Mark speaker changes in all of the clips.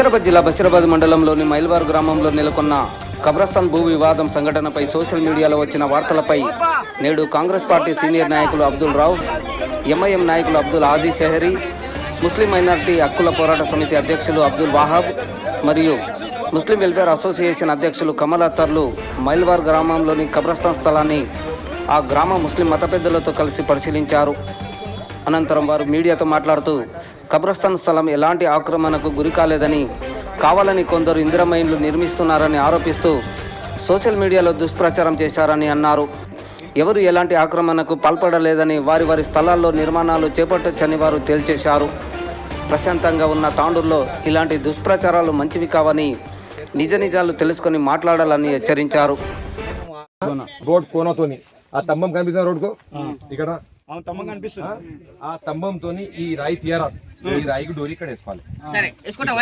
Speaker 1: వికారాబాద్ జిల్లా బషీరాబాద్ మండలంలోని మైల్వార్ గ్రామంలో నెలకొన్న కబ్రస్తాన్ భూ వివాదం సంఘటనపై సోషల్ మీడియాలో వచ్చిన వార్తలపై నేడు కాంగ్రెస్ పార్టీ సీనియర్ నాయకులు అబ్దుల్ రౌఫ్ ఎంఐఎం నాయకులు అబ్దుల్ ఆది షెహరీ ముస్లిం మైనార్టీ హక్కుల పోరాట సమితి అధ్యక్షులు అబ్దుల్ వాహాబ్ మరియు ముస్లిం వెల్ఫేర్ అసోసియేషన్ అధ్యక్షులు కమల్ అత్తర్లు మైల్వార్ గ్రామంలోని కబ్రస్థాన్ స్థలాన్ని ఆ గ్రామ ముస్లిం మత పెద్దలతో కలిసి పరిశీలించారు. అనంతరం వారు మీడియాతో మాట్లాడుతూ కబ్రస్థాన్ స్థలం ఎలాంటి ఆక్రమణకు గురి కాలేదని కావాలని కొందరు ఇందిరమైన్లు నిర్మిస్తున్నారని ఆరోపిస్తూ సోషల్ మీడియాలో దుష్ప్రచారం చేశారని అన్నారు. ఎవరు ఎలాంటి ఆక్రమణకు పాల్పడలేదని వారి వారి స్థలాల్లో నిర్మాణాలు చేపట్టొచ్చని వారు తేల్చేశారు. ప్రశాంతంగా ఉన్న తాండూరులో ఇలాంటి దుష్ప్రచారాలు మంచివి కావని నిజ నిజాలు తెలుసుకొని మాట్లాడాలని హెచ్చరించారు.
Speaker 2: రోడ్ కోనతోని. ఆ స్తంభం కనిపిస్తున్న రోడ్కు ఇక్కడ
Speaker 3: తమ్మ కనిపిస్తుంది
Speaker 2: ఆ స్తంభంతోని ఈ రాయి తీయరా ఈ రాయికి డోరి ఇక్కడ వేసుకోవాలి
Speaker 4: సరే వేసుకుంటా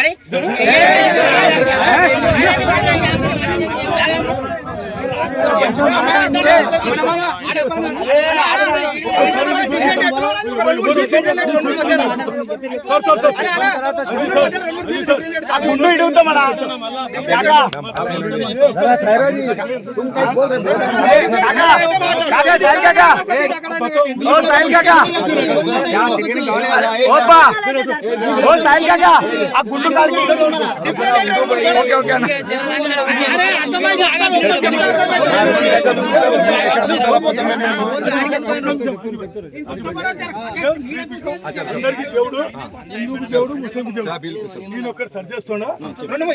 Speaker 3: గుండు ఇటు ఉందా మన కాకా కాకా సాయిల్ కాకా ఓ సాయిల్ కాకా ఓపా ఓ సాయిల్ కాకా ఆ గుండు కాడికి ఓకే ఓకే అన్న
Speaker 5: అందరికి దేవుడు హిందూకు దేవుడు ముస్లిం దేవుడు నేను ఒక్కటి సరి చేస్తున్నా నువ్వు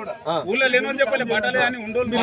Speaker 5: ఏం
Speaker 3: ఊళ్ళో లేనని చెప్పలే బట్టలే అని ఉండోలు
Speaker 5: మీరు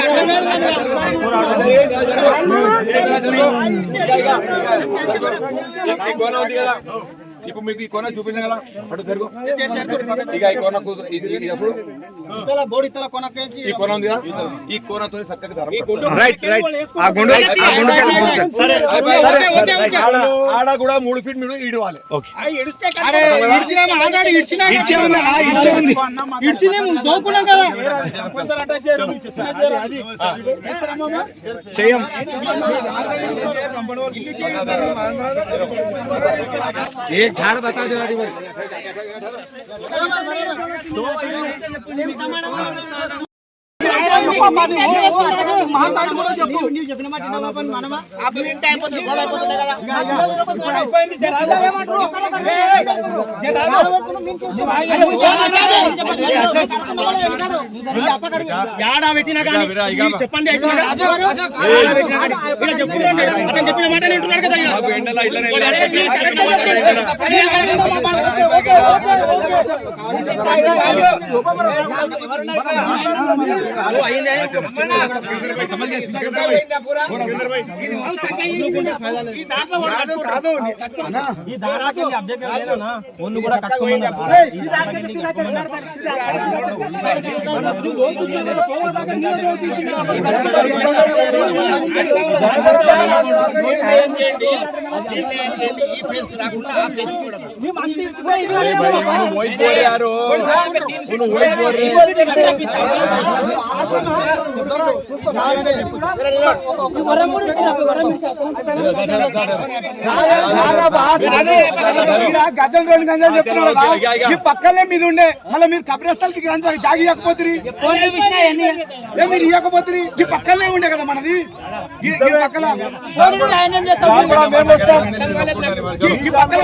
Speaker 2: దా- ఏ ఇప్పుడు మీకు ఈ కోన చూపించాను కదా అటు జరుగు ఇక ఈ కోనకు ఇది ఇది అప్పుడు ఈ కోన ఉంది కదా ఈ కోనతో చక్కగా ధర
Speaker 3: సరే
Speaker 2: ఆడ- కూడా మూడు ఫీట్ మీరు ఈడవాలి
Speaker 3: చెయ్యం
Speaker 2: ये झाड बता दे आधी
Speaker 3: बरोबर बरोबर కానీ మీరు చెప్పండి అయితే కదా. యాడా పెట్టినా కానీ. అతను చెప్పిన మాట వింటున్నారు కదా కూడా
Speaker 4: ఈ ఫేస్ రాకుండా ఆ ఫేస్ కూడా
Speaker 6: గజం రెండు గంజాలు చెప్తున్నారు ఈ పక్కనే మీద ఉండే మళ్ళీ మీరు కబ్రస్థలకి గంజాలు జాగి ఇవ్వకపోతుంది మీరు ఇవ్వకపోతుంది ఈ పక్కనే ఉండే కదా మనది ఈ ఈ పక్కన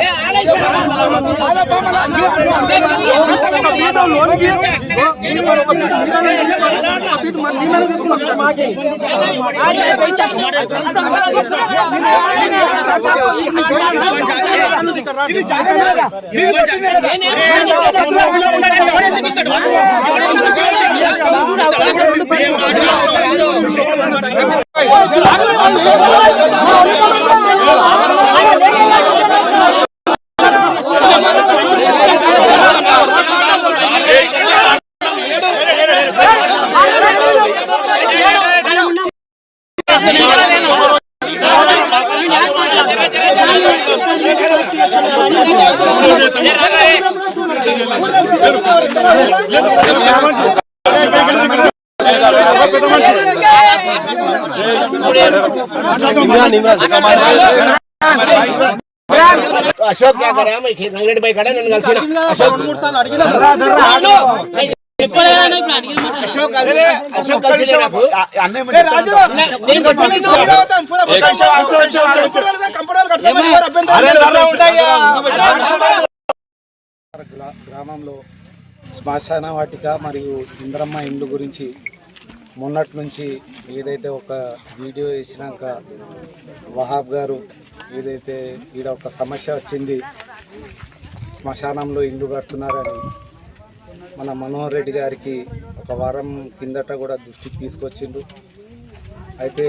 Speaker 6: ఏమన్నా అయిపోయింది కదా. వాళ్ళు ఇష్టం రాదు. ఏమన్నా అయిపోయింది. ఇది జాగ్రత్త కదా. ఇది వచ్చింది కదా.
Speaker 4: అశోక్ అంగడిపై కూడా నన్ను కలిసి అశోక్ మూడు సార్లు అడిగిన. అశోక్
Speaker 2: గ్రామంలో శ్మశాన వాటిక మరియు ఇంద్రమ్మ ఇండ్లు గురించి మొన్నటి నుంచి ఏదైతే ఒక వీడియో వేసినాక వహాబ్ గారు ఏదైతే ఈడ ఒక సమస్య వచ్చింది శ్మశానంలో ఇల్లు కడుతున్నారని మన మనోహర్ రెడ్డి గారికి ఒక వారం కిందట కూడా దృష్టికి తీసుకొచ్చిండు. అయితే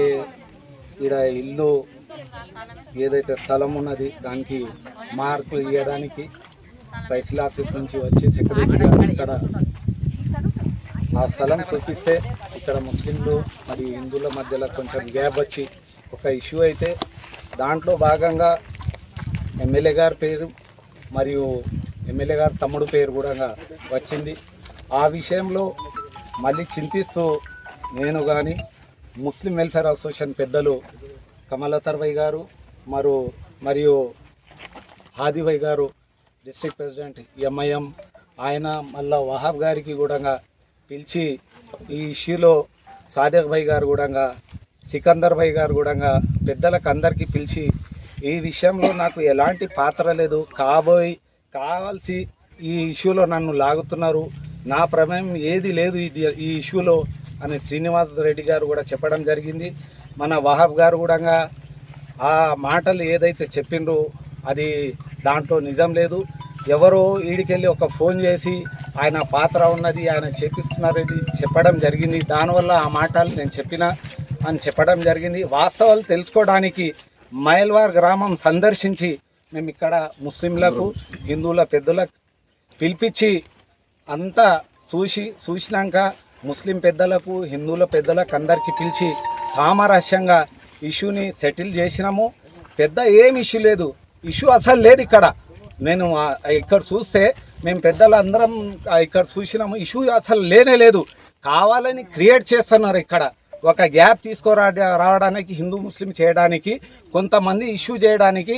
Speaker 2: ఈడ ఇల్లు ఏదైతే స్థలం ఉన్నది దానికి మార్కులు ఇవ్వడానికి తహసీల్ ఆఫీస్ నుంచి వచ్చి సెక్రటరీ గారు ఇక్కడ ఆ స్థలం చూపిస్తే ఇక్కడ ముస్లింలు మరియు హిందువుల మధ్యలో కొంచెం గ్యాప్ వచ్చి ఒక ఇష్యూ అయితే దాంట్లో భాగంగా ఎమ్మెల్యే గారి పేరు మరియు ఎమ్మెల్యే గారి తమ్ముడు పేరు కూడా వచ్చింది. ఆ విషయంలో మళ్ళీ చింతిస్తూ నేను కానీ ముస్లిం వెల్ఫేర్ అసోసియేషన్ పెద్దలు కమలతర్వై గారు మరో మరియు హాదివై గారు డిస్ట్రిక్ట్ ప్రెసిడెంట్ ఎంఐఎం ఆయన మళ్ళా వహాబ్ గారికి కూడా పిలిచి ఈ ఇష్యూలో సాదిక్ భాయ్ గారు కూడా సికందర్ భాయ్ గారు కూడా పెద్దలకు అందరికీ పిలిచి ఈ విషయంలో నాకు ఎలాంటి పాత్ర లేదు. కాబోయ్ కావాల్సి ఈ ఇష్యూలో నన్ను లాగుతున్నారు. నా ప్రమేయం ఏది లేదు ఇది ఈ ఇష్యూలో అని శ్రీనివాస్ రెడ్డి గారు కూడా చెప్పడం జరిగింది. మన వాహబ్ గారు కూడా ఆ మాటలు ఏదైతే చెప్పిండ్రో అది దాంట్లో నిజం లేదు. ఎవరో ఈడికెళ్ళి ఒక ఫోన్ చేసి ఆయన పాత్ర ఉన్నది ఆయన చేపిస్తున్నారు ఇది చెప్పడం జరిగింది. దానివల్ల ఆ మాటలు నేను చెప్పిన అని చెప్పడం జరిగింది. వాస్తవాలు తెలుసుకోవడానికి మైల్వార్ గ్రామం సందర్శించి మేము ఇక్కడ ముస్లింలకు హిందువుల పెద్దలకు పిలిపించి అంతా చూసి చూసినాక ముస్లిం పెద్దలకు హిందువుల పెద్దలకు అందరికీ పిలిచి సామరస్యంగా ఇష్యూని సెటిల్ చేసినాము. పెద్ద ఏం ఇష్యూ లేదు. ఇష్యూ అసలు లేదు ఇక్కడ. నేను ఇక్కడ చూస్తే మేము పెద్దలందరం ఇక్కడ చూసినాము. ఇష్యూ అసలు లేనే లేదు. కావాలని క్రియేట్ చేస్తున్నారు ఇక్కడ. ఒక గ్యాప్ తీసుకురా రావడానికి హిందూ ముస్లిం చేయడానికి కొంతమంది ఇష్యూ చేయడానికి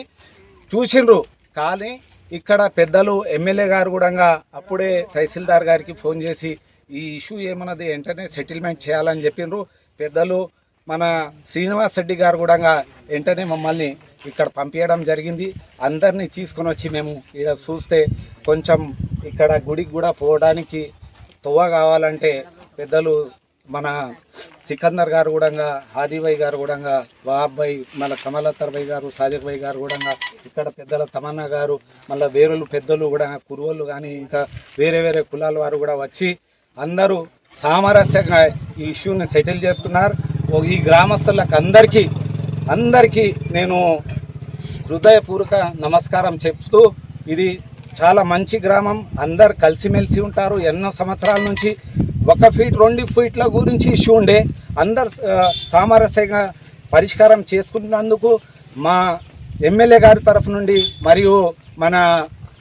Speaker 2: చూసిండ్రు. కానీ ఇక్కడ పెద్దలు ఎమ్మెల్యే గారు కూడా అప్పుడే తహసీల్దార్ గారికి ఫోన్ చేసి ఈ ఇష్యూ ఏమన్నది వెంటనే సెటిల్మెంట్ చేయాలని చెప్పిండ్రు పెద్దలు మన శ్రీనివాస్ రెడ్డి గారు కూడా వెంటనే మమ్మల్ని ఇక్కడ పంపించడం జరిగింది. అందరినీ తీసుకొని వచ్చి మేము ఇక్కడ చూస్తే కొంచెం ఇక్కడ గుడికి కూడా పోవడానికి తువ్వ కావాలంటే పెద్దలు మన సికందర్ గారు కూడా హాదీభాయ్ గారు కూడా వహాబ్ మళ్ళీ కమలత్తర్ గారు సాదిక్ భాయ్ గారు కూడా ఇక్కడ పెద్దల తమన్నా గారు మళ్ళీ వేరులు పెద్దలు కూడా కురువలు కానీ ఇంకా వేరే వేరే కులాల వారు కూడా వచ్చి అందరూ సామరస్యంగా ఈ ఇష్యూని సెటిల్ చేసుకున్నారు. ఈ గ్రామస్తులకు అందరికీ అందరికీ నేను హృదయపూర్వక నమస్కారం చెప్తూ ఇది చాలా మంచి గ్రామం. అందరు కలిసిమెలిసి ఉంటారు. ఎన్నో సంవత్సరాల నుంచి ఒక ఫీట్ రెండు ఫీట్ల గురించి ఇష్యూ ఉండే. అందరు సామరస్యంగా పరిష్కారం చేసుకున్నందుకు మా ఎమ్మెల్యే గారి తరఫు నుండి మరియు మన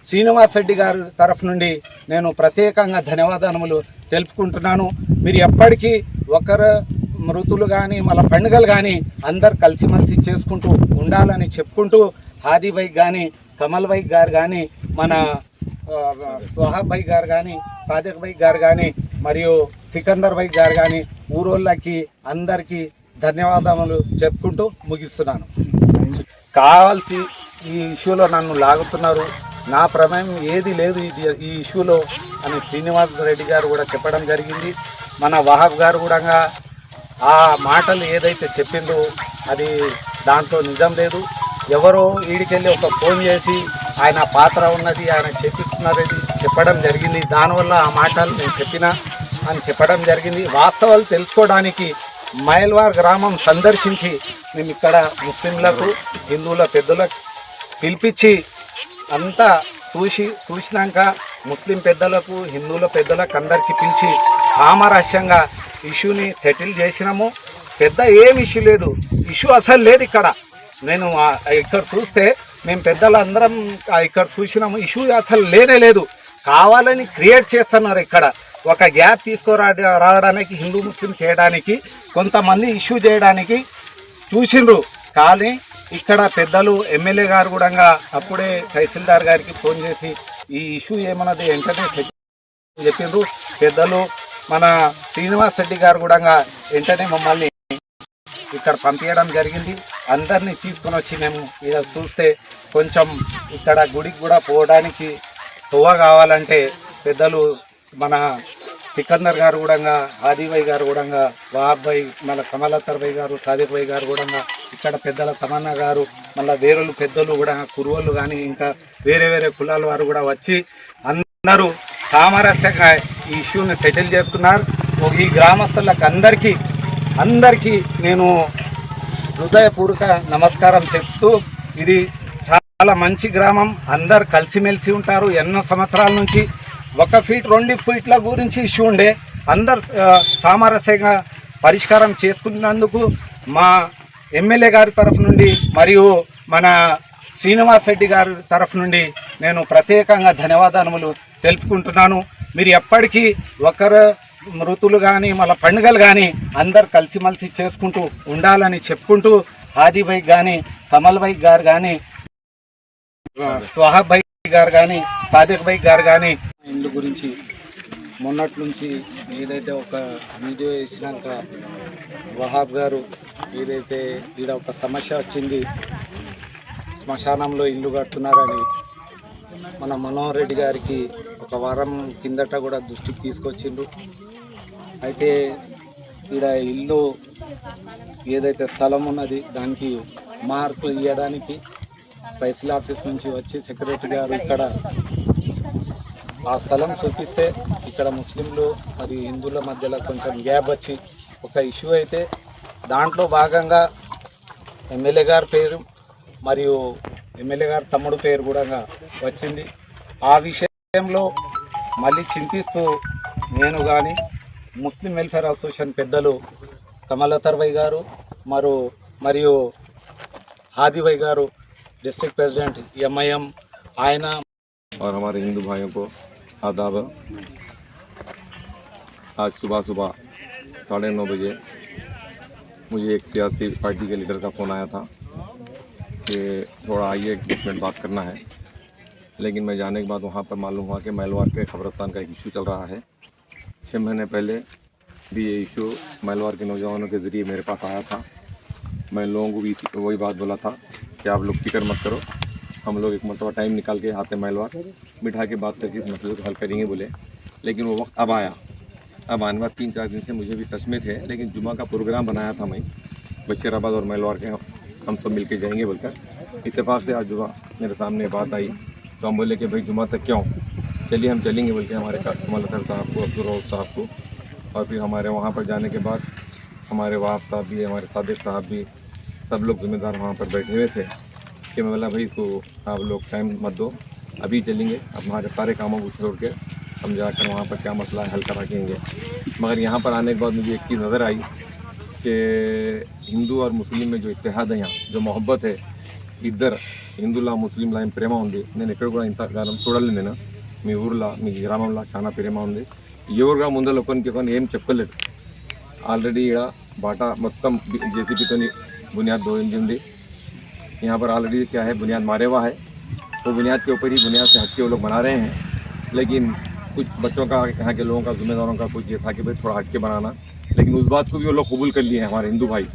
Speaker 2: శ్రీనివాస్ రెడ్డి గారి తరఫు నుండి నేను ప్రత్యేకంగా ధన్యవాదములు తెలుపుకుంటున్నాను. మీరు ఎప్పటికీ ఒకరు మృతులు కానీ మళ్ళీ పండుగలు కానీ అందరు కలిసిమెలిసి చేసుకుంటూ ఉండాలని చెప్పుకుంటూ హాదీ బైక్ కానీ కమల్ బైక్ గారు కానీ మన సుహాబ్ బైక్ గారు కానీ సాదిక్ బైక్ గారు కానీ మరియు సికందర్ బైక్ గారు కానీ ఊరోళ్ళకి అందరికీ ధన్యవాదములు చెప్పుకుంటూ ముగిస్తున్నాను. కావాల్సి ఈ ఇష్యూలో నన్ను లాగుతున్నారు. నా ప్రమేయం ఏది లేదు ఇది ఈ ఇష్యూలో అని శ్రీనివాస్ రెడ్డి గారు కూడా చెప్పడం జరిగింది. మన వాహబ్ గారు కూడా ఆ మాటలు ఏదైతే చెప్పిందో అది దాంట్లో నిజం లేదు. ఎవరో వీడికెళ్ళి ఒక ఫోన్ చేసి ఆయన పాత్ర ఉన్నది ఆయన చెప్పిస్తున్నారని చెప్పడం జరిగింది. దానివల్ల ఆ మాటలు నేను చెప్పిన అని చెప్పడం జరిగింది. వాస్తవాలు తెలుసుకోవడానికి మైల్వార్ గ్రామం సందర్శించి మేము ఇక్కడ ముస్లింలకు హిందువుల పెద్దలకు పిలిపించి అంతా చూసి చూసినాక ముస్లిం పెద్దలకు హిందువుల పెద్దలకు అందరికీ పిలిచి సామరస్యంగా ఇష్యూని సెటిల్ చేసినాము. పెద్ద ఏం ఇష్యూ లేదు. ఇష్యూ అసలు లేదు ఇక్కడ. నేను ఇక్కడ చూస్తే మేము పెద్దలందరం ఇక్కడ చూసినాము. ఇష్యూ అసలు లేనే లేదు. కావాలని క్రియేట్ చేస్తున్నారు ఇక్కడ. ఒక గ్యాప్ తీసుకురా రావడానికి హిందూ ముస్లిం చేయడానికి కొంతమంది ఇష్యూ చేయడానికి చూసిండ్రు. కానీ ఇక్కడ పెద్దలు ఎమ్మెల్యే గారు కూడా అప్పుడే తహసీల్దార్ గారికి ఫోన్ చేసి ఈ ఇష్యూ ఏమన్నది వెంటనే చెప్పిండ్రు పెద్దలు మన శ్రీనివాస్ రెడ్డి గారు కూడా వెంటనే మమ్మల్ని ఇక్కడ పంపించడం జరిగింది. అందరినీ తీసుకొని వచ్చి మేము ఇలా చూస్తే కొంచెం ఇక్కడ గుడికి కూడా పోవడానికి తువ్వ కావాలంటే పెద్దలు మన సికందర్ గారు కూడా ఆదిభాయ్ గారు కూడా వహాబ్ మన మళ్ళీ కమలత్తర్ భాయ్ గారు సాదిక్ భాయ్ గారు కూడా ఇక్కడ పెద్దల తమన్నా గారు మళ్ళీ వేరేలు పెద్దలు కూడా కురువలు కానీ ఇంకా వేరే వేరే కులాల వారు కూడా వచ్చి అందరూ సామరస్యంగా ఈ ఇష్యూని సెటిల్ చేసుకున్నారు. ఈ గ్రామస్తులకు అందరికీ అందరికీ నేను హృదయపూర్వక నమస్కారం చెప్తూ ఇది చాలా మంచి గ్రామం. అందరు కలిసిమెలిసి ఉంటారు ఎన్నో సంవత్సరాల నుంచి. ఒక ఫీట్ రెండు ఫీట్ల గురించి ఇష్యూ ఉండే. అందరు సామరస్యంగా పరిష్కారం చేసుకున్నందుకు మా ఎమ్మెల్యే గారి తరఫు నుండి మరియు మన శ్రీనివాస్ రెడ్డి గారి తరఫు నుండి నేను ప్రత్యేకంగా ధన్యవాదాలు తెలుపుకుంటున్నాను. మీరు ఎప్పటికీ ఒకరు మృతులు కానీ మళ్ళీ పండుగలు కానీ అందరు కలిసిమలిసి చేసుకుంటూ ఉండాలని చెప్పుకుంటూ హాదీ కానీ కమల్ గారు కానీ స్వహాబ్ బైక్ గారు కానీ సాదిక్ బైక్ గారు కానీ ఇందు గురించి మొన్నటి నుంచి ఏదైతే ఒక వీడియో వేసినాక వహాబ్ గారు ఏదైతే ఈడ ఒక సమస్య వచ్చింది శ్మశానంలో ఇల్లు కడుతున్నారని మన మనోహర్ రెడ్డి గారికి ఒక వారం కిందట కూడా దృష్టికి తీసుకొచ్చిండ్రు. అయితే ఈడ ఇల్లు ఏదైతే స్థలం ఉన్నది దానికి మార్పు ఇవ్వడానికి తహసీల్ ఆఫీస్ నుంచి వచ్చి సెక్రటరీ గారు ఇక్కడ ఆ స్థలం చూపిస్తే ఇక్కడ ముస్లింలు మరియు హిందువుల మధ్యలో కొంచెం గ్యాప్ వచ్చి ఒక ఇష్యూ అయితే దాంట్లో భాగంగా ఎమ్మెల్యే గారి పేరు మరియు ఎమ్మెల్యే గారి తమ్ముడు పేరు కూడా వచ్చింది ఆ విషయంలో మళ్ళీ చింతిస్తూ నేను కానీ ముస్లిం వెల్ఫేర్ అసోసియేషన్ పెద్దలు కమలతర్ భాయ్ గారు మరో మరియు హాదిభాయ్ గారు డిస్ట్రిక్ట్ ప్రెసిడెంట్ ఎంఐఎం ఆయన
Speaker 5: और हमारे हिंदू भाइयों को आदाब आज सुबह सुबह साढ़े नौ बजे मुझे एक सियासी पार्टी के लीडर का फ़ोन आया था कि थोड़ा आइए, एक मिनट बात करना है। लेकिन मैं जाने के बाद वहाँ पर मालूम हुआ कि मैलवार के खबरस्तान का एक इशू चल रहा है। छः महीने पहले भी ये इशू मैलवार के नौजवानों के ज़रिए मेरे पास आया था। मैं लोगों को भी वही बात बोला था कि आप लोग फ़िक्र मत करो। हम लोग एक मरतबा टाइम निकाल के आते मैलवार। बिठा के बात करके इस मसले को हल करेंगे बोले। लेकिन वो वक्त अब आया। अब आने वाले तीन चार दिन से मुझे भी टच में थे, लेकिन जुमा का प्रोग्राम बनाया था मैं बशीराबाद और मैलवार के हम सब मिलके जाएँगे बोलकर। इतफाक़ से आज जुमा, मेरे सामने बात आई तो हम बोले कि भाई जुमा तक क्यों? चलिए हम चलेंगे बोल के हमारे कमल अतर साहब को, अब्दुल रऊफ साहब को। और फिर हमारे वहाँ पर जाने के बाद हमारे वाप साहब भी, हमारे सादिक साहब भी, सब लोग जिम्मेदार वहाँ पर बैठे हुए थे कि मैं बोला, भाई तो आप लोग टाइम मत दो, अभी चलेंगे अब हमारे सारे कामों को छोड़ के हम जाकर वहाँ पर क्या मसला हल करा के मगर यहाँ पर आने के बाद मुझे एक चीज़ नज़र आई कि हिंदू और मुस्लिम में जो इतिहाद है यहाँ जो मोहब्बत है ఇద్దరు హిందువులా ముస్లింలా ఏం ప్రేమ ఉంది నేను ఎక్కడ కూడా ఇంతకాలం చూడలేదు నేను మీ ఊర్లో మీ గ్రామంలో చాలా ప్రేమ ఉంది ఎవరుగా ముందర ఒకరికి ఒకరిని ఏం చెప్పలేదు ఆల్రెడీ ఇక్కడ బాటా మొత్తం जेसीबी बुनियाद दो इंच ఉంది यहाँ पर ऑलरेडी क्या है बुनियाद मारे हुआ है वो बुनियाद के ऊपर ही बुनियाद से हट के वो लोग बना रहे हैं लेकिन कुछ बच्चों का यहाँ के लोगों का जिम्मेदारों का कुछ ये था कि भाई थोड़ा हट के बनाना लेकिन उस बात को भी वो लोग कबूल कर लिए हैं, हमारे हिंदू भाई।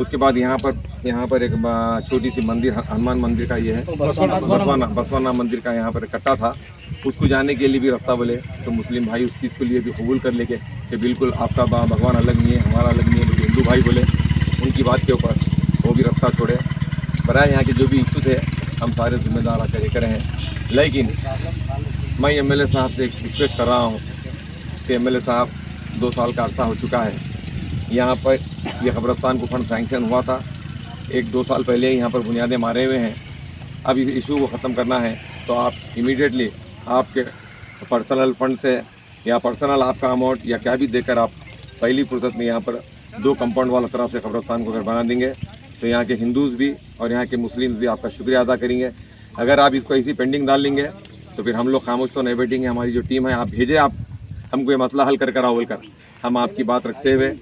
Speaker 5: उसके बाद यहाँ पर यहाँ पर एक छोटी सी मंदिर हनुमान मंदिर का ये है। बसवाना बसवाना मंदिर का यहाँ पर कट्टा था। उसको जाने के लिए भी रास्ता बोले तो मुस्लिम भाई उस चीज़ के लिए भी कबूल कर लेके कि बिल्कुल आपका भगवान अलग नहीं है, हमारा अलग नहीं है हिंदू भाई बोले, उनकी बात के ऊपर वो भी रास्ता छोड़े। बराए यहाँ के जो भी इशू थे, हम सारे जिम्मेदार आकर ये करे लेकिन मैं एमएलए साहब से एक रिक्वेस्ट कर रहा हूँ कि एमएलए साहब दो साल का अरसा हो चुका है। यहाँ पर ये कब्रस्तान को फंड सैंक्शन हुआ था। एक दो साल पहले यहाँ पर बुनियादें मारे हुए हैं। अब इस इशू को ख़त्म करना है तो आप इमीडिएटली आपके पर्सनल फंड से या पर्सनल आपका अमाउंट या क्या भी देकर आप पहली फुर्सत में यहाँ पर दो कंपाउंड वाला तरफ़ से कब्रस्तान को अगर बना देंगे। तो यहाँ के हिंदूज भी और यहाँ के मुस्लिम्स भी आपका शुक्रिया अदा करेंगे। अगर आप इसको ऐसी पेंडिंग डाल लेंगे तो फिर हम लोग खामोश तो नहीं बैठेंगे। हमारी जो टीम है, आप भेजें आप। हमको ये मसला हल कर कर। आओ बोलकर हम आपकी बात रखते हुए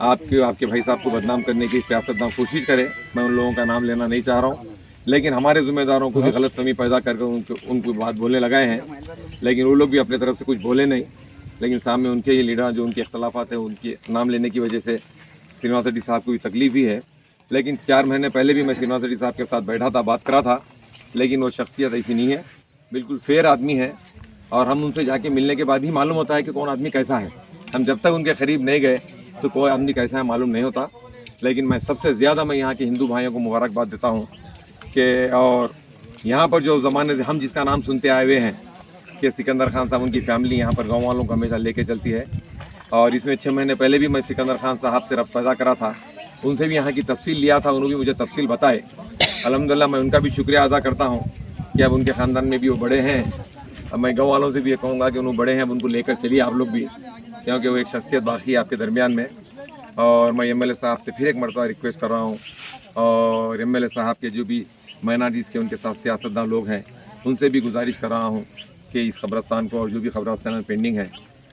Speaker 5: आपके आपके भाई साहब को बदनाम करने की सियासतदान कोशिश करें। मैं उन लोगों का नाम लेना नहीं चाह रहा हूँ। लेकिन हमारे जिम्मेदारों को भी गलत फहमी पैदा करके उनको उनको बात बोलने लगाए हैं। लेकिन वो लोग भी अपने तरफ़ से कुछ बोले नहीं। लेकिन सामने उनके ये लीडर जो उनके अख्तलाफात हैं, उनके नाम लेने की वजह से श्रीनिवास रेड्डी साहब को भी तकलीफ़ ही है। लेकिन चार महीने पहले भी मैं श्रीनिवास रेड्डी साहब के साथ बैठा था, बात करा था। लेकिन वो शख्सियत ऐसी नहीं है। बिल्कुल फेयर आदमी है। और हम उनसे जाके मिलने के बाद ही मालूम होता है कि कौन आदमी कैसा है। हम जब तक उनके करीब नहीं गए तो कोई आदमी कैसा है मालूम नहीं होता। लेकिन मैं सबसे ज़्यादा मैं यहाँ के हिंदू भाइयों को मुबारकबाद देता हूँ कि और यहाँ पर जो ज़माने हम जिसका नाम सुनते आए हुए हैं कि सिकंदर खान साहब, उनकी फैमिली यहाँ पर गाँव वालों को हमेशा लेके चलती है। और इसमें छः महीने पहले भी मैं सिकंदर खान साहब से रब्त करा था। उनसे भी यहाँ की तफसील लिया था, उन्होंने भी मुझे तफसील बताए अलहमदिल्ला मैं उनका भी शुक्रिया अदा करता हूँ कि अब उनके ख़ानदान में भी वो बड़े हैं। अब मैं गाँव वालों से भी ये कहूँगा कि उन्होंने बड़े हैं उनको लेकर चलिए आप लोग भी, क्योंकि वो एक शख्सियत बाकी है आपके दरमियान में। और मैं एम साहब से फिर एक मरतबा रिक्वेस्ट कर रहा हूँ, और एमएलए साहब के जो भी माइनॉरिटीज़ के, उनके साथ सियासतदान लोग हैं, उनसे भी गुजारिश कर रहा हूँ कि इस कब्रस्तान को और जो भी कब्रस्तान पेंडिंग है,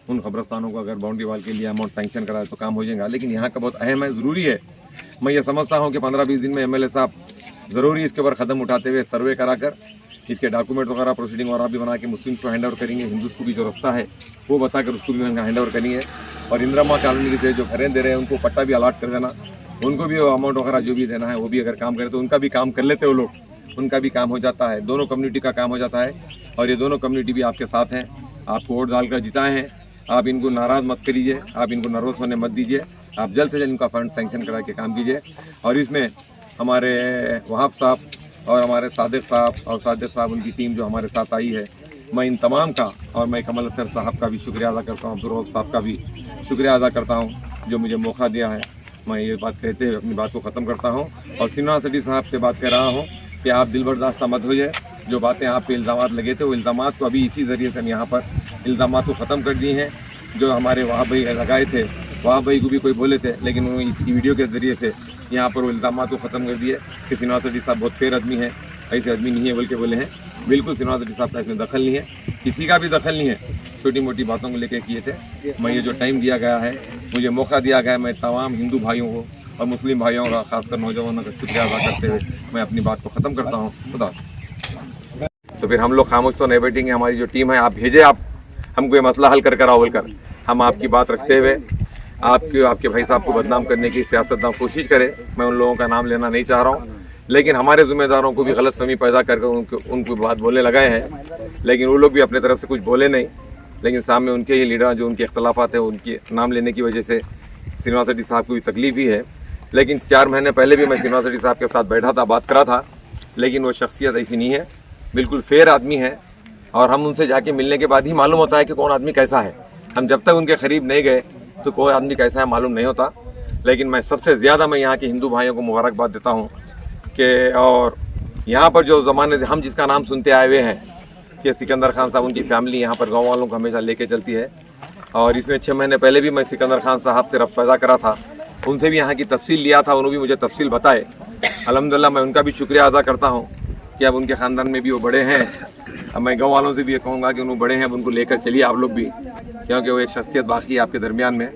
Speaker 5: उन खबरस्तानों को अगर बाउंड्री वाल के लिए अमाउंट सैंक्शन कराए तो काम हो जाएगा। लेकिन यहाँ का बहुत अहम है, ज़रूरी है। मैं ये समझता हूँ कि पंद्रह बीस दिन में एमएलए साहब ज़रूरी इसके ऊपर कदम उठाते हुए सर्वे कराकर इसके डॉक्यूमेंट वगैरह प्रोसीडिंग वगैरह भी बना के मुस्लिम को हैंड ओवर करेंगे हिंदूज को भी जो रास्ता है, वो बताकर उसको भी हैंड ओवर करेंगे। और इंदिरा माँ कॉलोनी के जो घरें दे रहे हैं, उनको पट्टा भी अलाट कर देना। उनको भी अमाउंट वगैरह जो भी देना है, वो भी अगर काम करें तो उनका भी काम कर लेते वो लोग। उनका भी काम हो जाता है। दोनों कम्युनिटी का काम हो जाता है। और ये दोनों कम्युनिटी भी आपके साथ हैं। आपको वोट डालकर जिताए हैं। आप इनको नाराज़ मत करिए। आप इनको नर्वस होने मत दीजिए। आप जल्द से जल्द इनका फंड सैंक्शन करा के काम कीजिए। और इसमें हमारे वहाब साहब और हमारे सादिक साहब और सादिक साहब उनकी टीम जो हमारे साथ आई है, मैं इन तमाम का और मैं कमल अख्तर साहब का भी शुक्रिया अदा करता हूँ, अब्दुल साहब का भी शुक्रिया अदा करता हूँ, जो मुझे मौका दिया है। मैं ये बात कहते हुए अपनी बात को ख़त्म करता हूँ और श्रीनिवास रेड्डी साहब से बात कर रहा हूँ कि आप दिल बर्दाश्त मत होइए। जो बातें आप पे इल्ज़ाम लगे थे, वो इल्ज़ाम को अभी इसी ज़रिए से हम यहाँ पर इल्ज़ाम को ख़त्म कर दिए हैं। जो हमारे वहाँ भाई लगाए थे वहाँ भाई को भी कोई बोले थे, लेकिन उन्होंने इस वीडियो के ज़रिए से यहाँ पर वो इल्ज़ाम को ख़त्म कर दिए कि श्रीनिवास रेड्डी साहब बहुत फेर आदमी है, ऐसे आदमी नहीं है बोल के बोले हैं। बिल्कुल श्रीनिवास रेड्डी साहब का इसमें दखल नहीं है, किसी का भी दखल नहीं है। छोटी मोटी बातों को लेकर किए थे। मैं ये जो टाइम दिया गया है, मुझे मौका दिया गया है, मैं तमाम हिंदू भाइयों को और मुस्लिम भाइयों का, खासकर नौजवानों का शुक्रिया अदा करते हुए मैं अपनी बात को ख़त्म करता हूँ। खुदा तो फिर हम लोग खामोश तो नहीं बैठेंगे, हमारी जो टीम है, आप भेजें आप। हमको ये मसला हल कर कर आओ बोलकर। हम आपकी बात रखते हुए आपके आपके भाई साहब को बदनाम करने की सियासतदान कोशिश करें। मैं उन लोगों का नाम लेना नहीं चाह रहा हूँ। लेकिन हमारे जिम्मेदारों को भी गलत फहमी पैदा करके उनको उनको बात बोलने लगाए हैं। लेकिन वो लोग भी अपने तरफ़ से कुछ बोले नहीं। लेकिन सामने उनके ही लीडर जो उनके अख्तलाफात हैं, उनके नाम लेने की वजह से श्रीनिवास रेड्डी साहब को भी तकलीफ़ ही है। लेकिन चार महीने पहले भी मैं श्रीनिवास रेड्डी साहब के साथ बैठा था, बात करा था। लेकिन वो शख्सियत ऐसी नहीं है। बिल्कुल फेयर आदमी है। और हम उनसे जाके मिलने के बाद ही मालूम होता है कि कौन आदमी कैसा है। हम जब तक उनके करीब नहीं गए तो कोई आदमी कैसा है मालूम नहीं होता, लेकिन मैं सबसे ज़्यादा मैं यहाँ के हिंदू भाइयों को मुबारकबाद देता हूँ कि और यहाँ पर जो ज़माने हम जिसका नाम सुनते आए हुए हैं कि सिकंदर खान साहब, उनकी फैमिली यहाँ पर गाँव वालों को हमेशा लेके चलती है। और इसमें छः महीने पहले भी मैं सिकंदर खान साहब से रब्त पैदा करा था, उनसे भी यहाँ की तफसील लिया था, उन्होंने भी मुझे तफसील बताए। अलहमदिल्ला मैं उनका भी शुक्रिया अदा करता हूँ। कि अब उनके ख़ानदान में भी वो बड़े हैं। अब मैं गाँव वालों से भी ये कहूँगा कि उन्होंने बड़े हैं, अब उनको लेकर चलिए आप लोग भी, क्योंकि वो एक शख्सियत बाकी है आपके दरमियान में।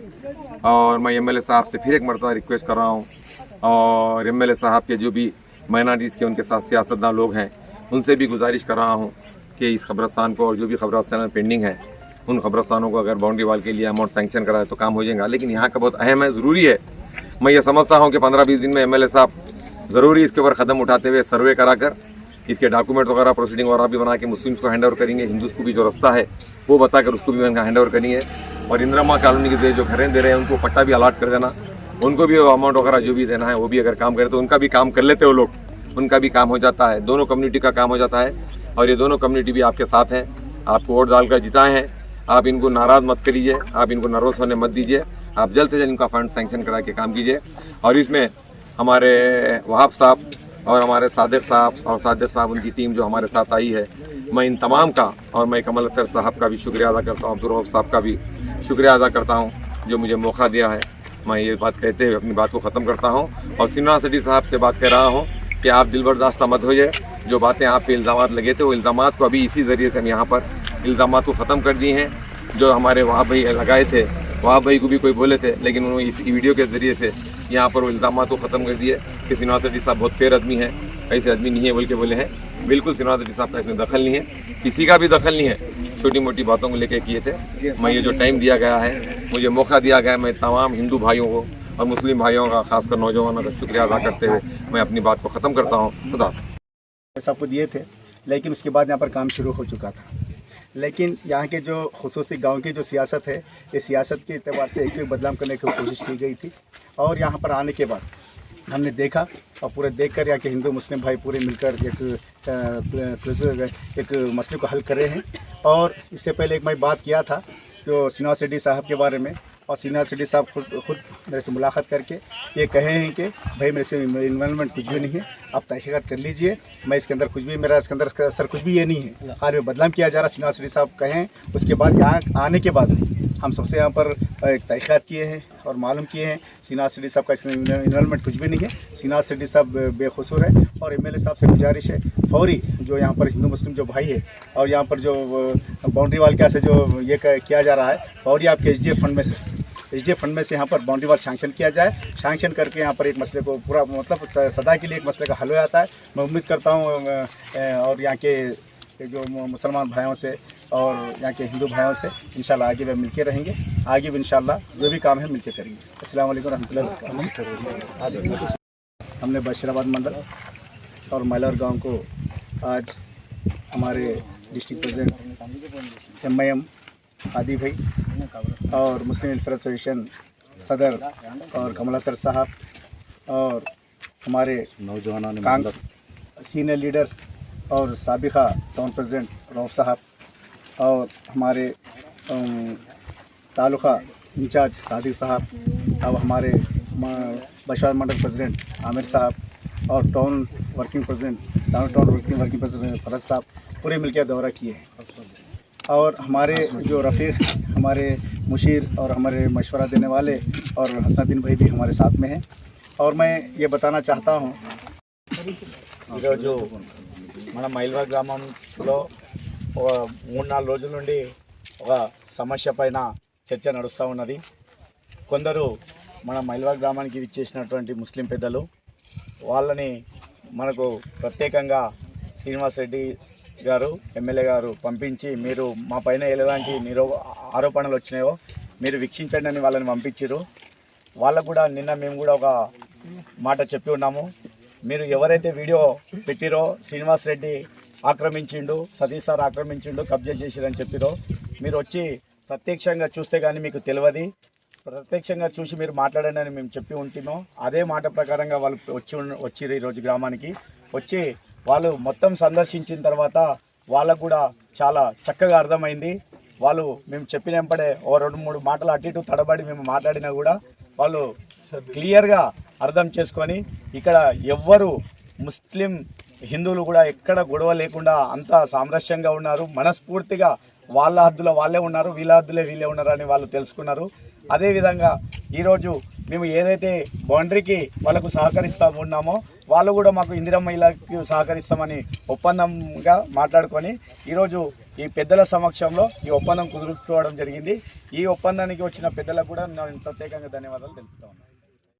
Speaker 5: और मैं एमएलए साहब से फिर एक मरतबा रिक्वेस्ट कर रहा हूँ, और एमएलए साहब के जो भी माइनॉरिटीज़ के उनके साथ सियासतदान लोग हैं, उनसे भी गुजारिश कर रहा हूँ कि इस खबरस्तान को और जो भी खबरस्तान में पेंडिंग है, उन खबरस्तानों को अगर बाउंड्री वाल के लिए अमाउंट सैंक्शन कराए तो काम हो जाएगा। लेकिन यहाँ का बहुत अहम है, ज़रूरी है। मैं ये समझता हूँ कि पंद्रह बीस दिन में एमएलए साहब ज़रूरी इसके ऊपर कदम उठाते हुए सर्वे कराकर इसके डॉक्यूमेंट वगैरह प्रोसीडिंग वगैरह भी बना के मुस्लिम्स को हैंड ओवर करेंगे हिंदूज को भी जो रास्ता है, वो बताकर उसको भी हैंड ओवर करेंगे और इंदिरा कॉलोनी के जो घरें दे रहे हैं, उनको पट्टा भी अलाट कर देना। उनको भी अमाउंट वगैरह जो भी देना है, वो भी अगर काम करें तो उनका भी काम कर लेते हो लोग। उनका भी काम हो जाता है। दोनों कम्युनिटी का काम हो जाता है। और ये दोनों कम्युनिटी भी आपके साथ हैं। आपको वोट डालकर जिताए हैं। आप इनको नाराज़ मत करिए। आप इनको नर्वस होने मत दीजिए। आप जल्द से जल्द इनका फंड सैंक्शन करा के काम कीजिए। और इसमें हमारे वहाब साहब और हमारे सादिक साहब और सादिक साहब, उनकी टीम जो हमारे साथ आई है, मैं इन तमाम का और मैं कमल अख्तर साहब का भी शुक्रिया अदा करता हूँ, अब्दुल रऊफ साहब का भी शुक्रिया अदा करता हूँ, जो मुझे मौका दिया है। मैं ये बात कहते हुए अपनी बात को ख़त्म करता हूँ और रेड्डी साहब से बात कर रहा हूँ कि आप दिल बर्दाश्त मत होइए। जो बातें आप पे इल्ज़ाम लगे थे, वो इल्ज़ाम को अभी इसी ज़रिए से हम यहाँ पर इल्ज़ाम को ख़त्म कर दिए हैं। जो हमारे वहाँ भाई लगाए थे, वहाँ भाई को भी कोई बोले थे, लेकिन उन्होंने इस वीडियो के ज़रिए से यहाँ पर वो इल्ज़ाम को ख़त्म कर दिए। कि श्रीनिवास रेड्डी साहब बहुत फेयर आदमी है ऐसे आदमी नहीं है बोल के बोले हैं, बिल्कुल श्रीनिवास रेड्डी साहब का इसमें दखल नहीं है, किसी का भी दखल नहीं है। छोटी मोटी बातों को लेकर किए थे। मैं ये जो टाइम दिया गया है, मुझे मौका दिया गया है, मैं तमाम हिंदू भाइयों को और मुस्लिम भाइयों का, खासकर नौजवानों का शुक्रिया अदा करते हुए मैं अपनी बात को ख़त्म करता हूँ। खुदा
Speaker 3: सबको दिए थे, लेकिन उसके बाद यहाँ पर काम शुरू हो चुका था। लेकिन यहाँ के जो खसूस गाँव की जो सियासत है, इस सियासत के अतबार से एक बदलाव करने की कोशिश की गई थी। और यहाँ पर आने के बाद हमने देखा और पूरे देख कर यहाँ के हिंदू मुस्लिम भाई पूरे मिलकर एक एक मसले को हल कर रहे हैं। और इससे पहले एक मैं बात किया था जो श्रीनिवास रेड्डी साहब के बारे में। और श्रीनिवास रेड्डी साहब खुद खुद मेरे से मुलाकात करके ये कहे हैं कि भाई मेरे से इन्वॉल्वमेंट कुछ भी नहीं है। आप तहकीकत कर लीजिए। मैं इसके अंदर कुछ भी मेरा इसके अंदर असर कुछ भी ये नहीं है। हाल में बदनाम किया जा रहा श्रीनिवास रेड्डी साहब कहें। उसके बाद यहाँ आने के बाद हम सबसे यहाँ पर एक तहकीकत किए हैं और मालूम किए हैं। श्रीनिवास रेड्डी साहब का इसमें इन्वॉल्वमेंट कुछ भी नहीं है। श्रीनिवास रेड्डी साहब बेखसूर है और एमएलए साहब से गुजारिश है। फौरी जो यहाँ पर हिंदू मुस्लिम जो भाई है और यहाँ पर जो बाउंड्री वाल क्या से जो ये किया जा रहा है, फौरी आपके एच फंड में से, एचडीएफ फंड में से यहाँ पर बाउंड्री वाल सैंक्शन किया जाए। सैंक्शन करके यहाँ पर एक मसले को पूरा मतलब सदा के लिए एक मसले का हल हो जाता है। मैं उम्मीद करता हूँ और यहाँ के के जो मुसलमान भाइयों से और यहाँ के हिंदू भाइयों से इंशाल्लाह आगे वे मिलके रहेंगे। आगे भी इंशाल्लाह जो भी काम है मिलके करेंगे। अस्सलाम वालेकुम रहमतुल्लाहि हमने बशीराबाद मंडल और मैलौर गाँव को आज हमारे district president M I M Adi भाई और मुस्लिम वेलफेयर एसोसिएशन सदर और कमलातर साहब और हमारे नौजवान सीनियर लीडर और सबका टाउन प्रेसिडेंट रऊफ साहब और हमारे तालुका इंचार्ज सादिक साहब और हमारे बशवार मंडल प्रेसिडेंट आमिर साहब और town working president, town town working working president Faraz साहब पूरे मिलकर दौरा किए हैं। और हमारे जो रफ़ीक, हमारे मुशीर और हमारे मशवरा देने वाले और हसनुद्दीन भाई भी हमारे साथ में हैं। और मैं ये बताना चाहता हूँ
Speaker 2: जो మన మైల్వా గ్రామంలో ఒక మూడు నాలుగు రోజుల నుండి ఒక సమస్య పైన చర్చ నడుస్తూ ఉన్నది. కొందరు మన మైల్వా గ్రామానికి ఇచ్చేసినటువంటి ముస్లిం పెద్దలు వాళ్ళని మనకు ప్రత్యేకంగా శ్రీనివాస్ రెడ్డి గారు ఎమ్మెల్యే గారు పంపించి మీరు మా పైన ఎలాంటి నిరో ఆరోపణలు వచ్చినాయో మీరు వీక్షించండి అని వాళ్ళని పంపించారు వాళ్ళకు కూడా నిన్న మేము కూడా ఒక మాట చెప్పి ఉన్నాము. మీరు ఎవరైతే వీడియో పెట్టిరో శ్రీనివాస్ రెడ్డి ఆక్రమించిండు సతీష్ సార్ ఆక్రమించిండు కబ్జా చేసిరని చెప్పిరో
Speaker 3: మీరు వచ్చి ప్రత్యక్షంగా చూస్తే కానీ మీకు తెలియదు. ప్రత్యక్షంగా చూసి మీరు మాట్లాడండి అని మేము చెప్పి ఉంటున్నాం అదే మాట ప్రకారంగా వాళ్ళు వచ్చి వచ్చిరు వచ్చిర్రు ఈరోజు గ్రామానికి. వచ్చి వాళ్ళు మొత్తం సందర్శించిన తర్వాత వాళ్ళకు కూడా చాలా చక్కగా అర్థమైంది. వాళ్ళు మేము చెప్పినప్పుడే ఓ రెండు మూడు మాటలు అటు ఇటు తడబడి మేము మాట్లాడినా కూడా వాళ్ళు క్లియర్గా అర్థం చేసుకొని ఇక్కడ ఎవ్వరు ముస్లిం హిందువులు కూడా ఎక్కడ గొడవ లేకుండా అంతా సామరస్యంగా ఉన్నారు. మనస్ఫూర్తిగా వాళ్ళ హద్దులో వాళ్ళే ఉన్నారు వీళ్ళ హద్దులే వీళ్ళే ఉన్నారు అని వాళ్ళు తెలుసుకున్నారు. అదేవిధంగా ఈరోజు మేము ఏదైతే బౌండరీకి వాళ్ళకు సహకరిస్తూ ఉన్నామో వాళ్ళు కూడా మాకు ఇందిరమ్మ ఇళ్ళకి సహకరిస్తామని ఒప్పందంగా మాట్లాడుకొని ఈరోజు ఈ పెద్దల సమక్షంలో ఈ ఒప్పందం కుదుర్చుకోవడం జరిగింది. ఈ ఒప్పందానికి వచ్చిన పెద్దలకు కూడా నేను ప్రత్యేకంగా ధన్యవాదాలు తెలుపుతా ఉన్నాను